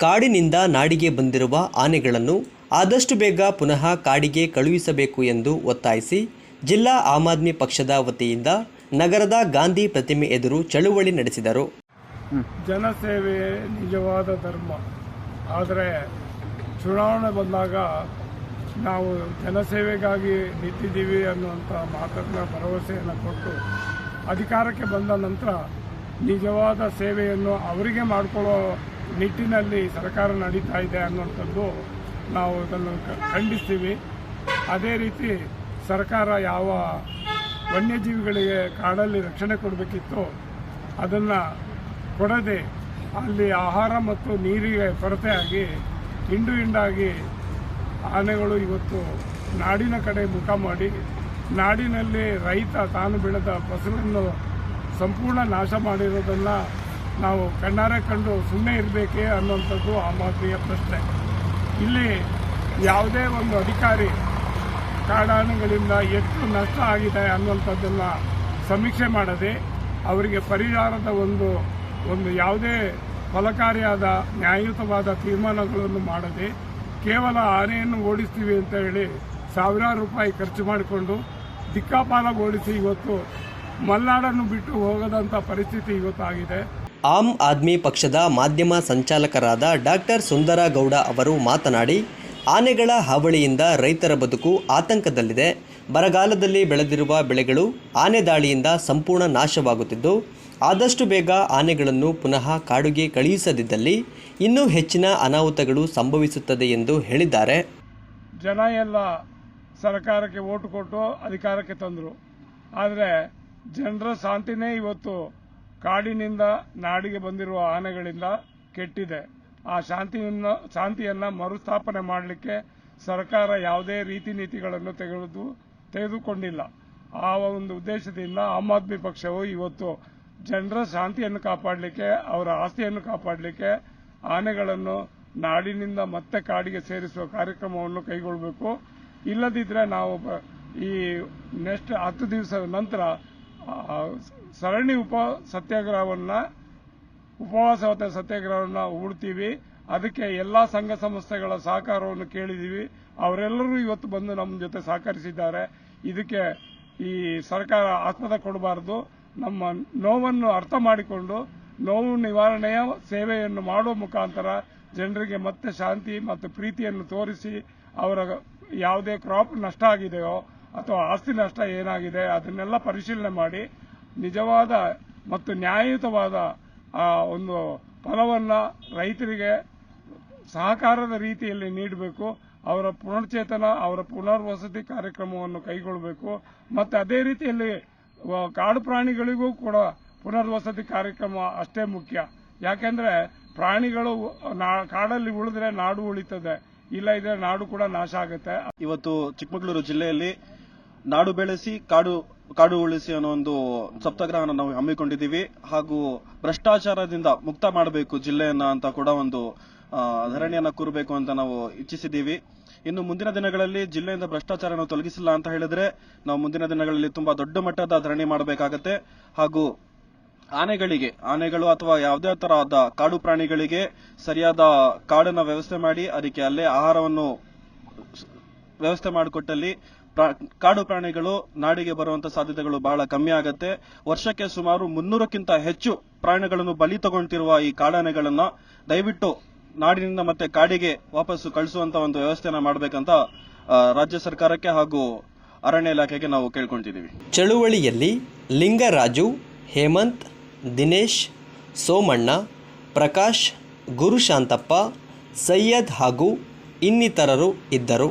ಕಾಡಿನಿಂದ ನಾಡಿಗೆ ಬಂದಿರುವ ಆನೆಗಳನ್ನು ಆದಷ್ಟು ಬೇಗ ಪುನಃ ಕಾಡಿಗೆ ಕಳುಹಿಸಬೇಕು ಎಂದು ಒತ್ತಾಯಿಸಿ ಜಿಲ್ಲಾ ಆಮ್ ಆದ್ಮಿ ಪಕ್ಷದ ವತಿಯಿಂದ ನಗರದ ಗಾಂಧಿ ಪ್ರತಿಮೆ ಎದುರು ಚಳುವಳಿ ನಡೆಸಿದರು. ಜನಸೇವೆ ನಿಜವಾದ ಧರ್ಮ. ಆದರೆ ಚುನಾವಣೆ ಬಂದಾಗ ನಾವು ಜನಸೇವೆಗಾಗಿ ನಿಂತಿದ್ದೀವಿ ಅನ್ನುವಂಥ ಮಾತನ್ನ ಭರವಸೆಯನ್ನು ಕೊಟ್ಟು ಅಧಿಕಾರಕ್ಕೆ ಬಂದ ನಂತರ ನಿಜವಾದ ಸೇವೆಯನ್ನು ಅವರಿಗೆ ಮಾಡಿಕೊಳ್ಳೋ ನಿಟ್ಟಿನಲ್ಲಿ ಸರ್ಕಾರ ನಡೀತಾ ಇದೆ ಅನ್ನುವಂಥದ್ದು ನಾವು ಅದನ್ನು ಖಂಡಿಸ್ತೀವಿ. ಅದೇ ರೀತಿ ಸರ್ಕಾರ ಯಾವ ವನ್ಯಜೀವಿಗಳಿಗೆ ಕಾಡಲ್ಲಿ ರಕ್ಷಣೆ ಕೊಡಬೇಕಿತ್ತು ಅದನ್ನು ಕೊಡದೆ ಅಲ್ಲಿ ಆಹಾರ ಮತ್ತು ನೀರಿಗೆ ಕೊರತೆಯಾಗಿ, ಹಿಂಡು ಹಿಂಡಾಗಿ ಆನೆಗಳು ಇವತ್ತು ನಾಡಿನ ಕಡೆ ಮುಖ ಮಾಡಿ, ನಾಡಿನಲ್ಲಿ ರೈತ ತಾನು ಬೆಳೆದ ಫಸಲನ್ನು ಸಂಪೂರ್ಣ ನಾಶ ಮಾಡಿರೋದನ್ನು ನಾವು ಕಣ್ಣಾರೆ ಕಂಡು ಸುಮ್ಮನೆ ಇರಬೇಕೇ ಅನ್ನುವಂಥದ್ದು ಆಮ್ ಆದ್ಮಿಯ ಪ್ರಶ್ನೆ. ಇಲ್ಲಿ ಯಾವುದೇ ಒಂದು ಅಧಿಕಾರಿ ಕಾಡಾನುಗಳಿಂದ ಎಷ್ಟು ನಷ್ಟ ಆಗಿದೆ ಅನ್ನುವಂಥದ್ದನ್ನು ಸಮೀಕ್ಷೆ ಮಾಡದೆ ಅವರಿಗೆ ಪರಿಹಾರದ ಒಂದು ಒಂದು ಯಾವುದೇ ಫಲಕಾರಿಯಾದ ನ್ಯಾಯಯುತವಾದ ತೀರ್ಮಾನಗಳನ್ನು ಮಾಡದೆ ಕೇವಲ ಆನೆಯನ್ನು ಓಡಿಸ್ತೀವಿ ಅಂತ ಹೇಳಿ ಸಾವಿರಾರು ರೂಪಾಯಿ ಖರ್ಚು ಮಾಡಿಕೊಂಡು ದಿಕ್ಕಾಪಾಲ ಓಡಿಸಿ ಇವತ್ತು ಮಲ್ನಾಡನ್ನು ಬಿಟ್ಟು ಹೋಗದಂಥ ಪರಿಸ್ಥಿತಿ ಇವತ್ತು ಆಗಿದೆ ಆಮ್ ಆದ್ಮಿ ಪಕ್ಷದ ಮಾಧ್ಯಮ ಸಂಚಾಲಕರಾದ ಡಾಕ್ಟರ್ ಸುಂದರಗೌಡ ಅವರು ಮಾತನಾಡಿ, ಆನೆಗಳ ಹಾವಳಿಯಿಂದ ರೈತರ ಬದುಕು ಆತಂಕದಲ್ಲಿದೆ. ಬರಗಾಲದಲ್ಲಿ ಬೆಳೆದಿರುವ ಬೆಳೆಗಳು ಆನೆ ದಾಳಿಯಿಂದ ಸಂಪೂರ್ಣ ನಾಶವಾಗುತ್ತಿದ್ದು, ಆದಷ್ಟು ಬೇಗ ಆನೆಗಳನ್ನು ಪುನಃ ಕಾಡುಗೆ ಕಳುಹಿಸದಿದ್ದಲ್ಲಿ ಇನ್ನೂ ಹೆಚ್ಚಿನ ಅನಾಹುತಗಳು ಸಂಭವಿಸುತ್ತದೆ ಎಂದು ಹೇಳಿದ್ದಾರೆ. ಜನ ಎಲ್ಲ ಸರ್ಕಾರಕ್ಕೆ ಓಟು ಕೊಟ್ಟು ಅಧಿಕಾರಕ್ಕೆ ತಂದರು. ಆದರೆ ಜನರ ಶಾಂತಿನೇ ಇವತ್ತು ಕಾಡಿನಿಂದ ನಾಡಿಗೆ ಬಂದಿರುವ ಆನೆಗಳಿಂದ ಕೆಟ್ಟಿದೆ. ಆ ಶಾಂತಿಯನ್ನು, ಶಾಂತಿಯನ್ನ ಮರುಸ್ಥಾಪನೆ ಮಾಡಲಿಕ್ಕೆ ಸರ್ಕಾರ ಯಾವುದೇ ರೀತಿ ನೀತಿಗಳನ್ನು ತೆಗೆದು, ತೆಗೆದುಕೊಂಡಿಲ್ಲ. ಆ ಒಂದು ಉದ್ದೇಶದಿಂದ ಆಮ್ ಆದ್ಮಿ ಪಕ್ಷವು ಇವತ್ತು ಜನರ ಶಾಂತಿಯನ್ನು ಕಾಪಾಡಲಿಕ್ಕೆ, ಅವರ ಆಸ್ತಿಯನ್ನು ಕಾಪಾಡಲಿಕ್ಕೆ ಆನೆಗಳನ್ನು ನಾಡಿನಿಂದ ಮತ್ತೆ ಕಾಡಿಗೆ ಸೇರಿಸುವ ಕಾರ್ಯಕ್ರಮವನ್ನು ಕೈಗೊಳ್ಳಬೇಕು. ಇಲ್ಲದಿದ್ದರೆ ನಾವು ಈ ನೆಕ್ಸ್ಟ್ ಹತ್ತು ದಿವಸದ ನಂತರ ಸರಣಿ ಉಪ ಸತ್ಯಾಗ್ರಹವನ್ನ, ಉಪವಾಸ ಸತ್ಯಾಗ್ರಹವನ್ನ ಹೂಡ್ತೀವಿ. ಅದಕ್ಕೆ ಎಲ್ಲಾ ಸಂಘ ಸಂಸ್ಥೆಗಳ ಸಹಕಾರವನ್ನು ಕೇಳಿದೀವಿ. ಅವರೆಲ್ಲರೂ ಇವತ್ತು ಬಂದು ನಮ್ಮ ಜೊತೆ ಸಹಕರಿಸಿದ್ದಾರೆ. ಇದಕ್ಕೆ ಈ ಸರ್ಕಾರ ಆಸ್ಪದ ಕೊಡಬಾರದು. ನಮ್ಮ ನೋವನ್ನು ಅರ್ಥ ಮಾಡಿಕೊಂಡು, ನೋವು ನಿವಾರಣೆಯ ಸೇವೆಯನ್ನು ಮಾಡುವ ಮುಖಾಂತರ ಜನರಿಗೆ ಮತ್ತೆ ಶಾಂತಿ ಮತ್ತು ಪ್ರೀತಿಯನ್ನು ತೋರಿಸಿ ಅವರ ಯಾವುದೇ ಕ್ರಾಪ್ ನಷ್ಟ ಆಗಿದೆಯೋ ಅಥವಾ ಆಸ್ತಿ ನಷ್ಟ ಏನಾಗಿದೆ ಅದನ್ನೆಲ್ಲ ಪರಿಶೀಲನೆ ಮಾಡಿ ನಿಜವಾದ ಮತ್ತು ನ್ಯಾಯಯುತವಾದ ಒಂದು ಫಲವನ್ನ ರೈತರಿಗೆ ಸಹಕಾರದ ರೀತಿಯಲ್ಲಿ ನೀಡಬೇಕು, ಅವರ ಪುನರ್ಚೇತನ, ಅವರ ಪುನರ್ವಸತಿ ಕಾರ್ಯಕ್ರಮವನ್ನು ಕೈಗೊಳ್ಳಬೇಕು, ಮತ್ತು ಅದೇ ರೀತಿಯಲ್ಲಿ ಕಾಡು ಪ್ರಾಣಿಗಳಿಗೂ ಕೂಡ ಪುನರ್ವಸತಿ ಕಾರ್ಯಕ್ರಮ ಅಷ್ಟೇ ಮುಖ್ಯ. ಯಾಕೆಂದ್ರೆ ಪ್ರಾಣಿಗಳು ಕಾಡಲ್ಲಿ ಉಳಿದ್ರೆ ನಾಡು ಉಳಿತದೆ, ಇಲ್ಲ ಇದ್ರೆ ನಾಡು ಕೂಡ ನಾಶ ಆಗುತ್ತೆ. ಇವತ್ತು ಚಿಕ್ಕಮಗಳೂರು ಜಿಲ್ಲೆಯಲ್ಲಿ ನಾಡು ಬೆಳೆಸಿ, ಕಾಡು ಕಾಡು ಉಳಿಸಿ ಅನ್ನೋ ಒಂದು ಸಪ್ತಾಗ್ರಹನ ನಾವು ಹಮ್ಮಿಕೊಂಡಿದ್ದೀವಿ. ಹಾಗೂ ಭ್ರಷ್ಟಾಚಾರದಿಂದ ಮುಕ್ತ ಮಾಡಬೇಕು ಜಿಲ್ಲೆಯನ್ನ ಅಂತ ಕೂಡ ಒಂದು ಧರಣಿಯನ್ನ ಕೂರಬೇಕು ಅಂತ ನಾವು ಇಚ್ಛಿಸಿದ್ದೀವಿ. ಇನ್ನು ಮುಂದಿನ ದಿನಗಳಲ್ಲಿ ಜಿಲ್ಲೆಯಿಂದ ಭ್ರಷ್ಟಾಚಾರನ ತೊಲಗಿಸಿಲ್ಲ ಅಂತ ಹೇಳಿದ್ರೆ ನಾವು ಮುಂದಿನ ದಿನಗಳಲ್ಲಿ ತುಂಬಾ ದೊಡ್ಡ ಮಟ್ಟದ ಧರಣಿ ಮಾಡಬೇಕಾಗತ್ತೆ. ಹಾಗೂ ಆನೆಗಳಿಗೆ, ಆನೆಗಳು ಅಥವಾ ಯಾವುದೇ ತರಹದ ಕಾಡು ಪ್ರಾಣಿಗಳಿಗೆ ಸರಿಯಾದ ಕಾಡನ್ನ ವ್ಯವಸ್ಥೆ ಮಾಡಿ, ಅದಕ್ಕೆ ಅಲ್ಲೇ ಆಹಾರವನ್ನು ವ್ಯವಸ್ಥೆ ಮಾಡಿಕೊಟ್ಟಲ್ಲಿ ಕಾಡು ಪ್ರಾಣಿಗಳು ನಾಡಿಗೆ ಬರುವಂತ ಸಾಧ್ಯತೆಗಳು ಬಹಳ ಕಮ್ಮಿ ಆಗುತ್ತೆ. ವರ್ಷಕ್ಕೆ ಸುಮಾರು ಮುನ್ನೂರಕ್ಕಿಂತ ಹೆಚ್ಚು ಪ್ರಾಣಿಗಳನ್ನು ಬಲಿ ತಗೊಳ್ತಿರುವ ಈ ಕಾಡಾನೆಗಳನ್ನ ದಯವಿಟ್ಟು ನಾಡಿನಿಂದ ಮತ್ತೆ ಕಾಡಿಗೆ ವಾಪಸ್ಸು ಕಳಿಸುವಂತ ಒಂದು ವ್ಯವಸ್ಥೆನ ಮಾಡಬೇಕಂತ ರಾಜ್ಯ ಸರ್ಕಾರಕ್ಕೆ ಹಾಗೂ ಅರಣ್ಯ ಇಲಾಖೆಗೆ ನಾವು ಕೇಳ್ಕೊಂತಿದ್ದೀವಿ ಚಳುವಳಿಯಲ್ಲಿ ಲಿಂಗರಾಜು, ಹೇಮಂತ್, ದಿನೇಶ್, ಸೋಮಣ್ಣ, ಪ್ರಕಾಶ್, ಗುರುಶಾಂತಪ್ಪ, ಸೈಯದ್ ಹಾಗೂ ಇನ್ನಿತರರು ಇದ್ದರು.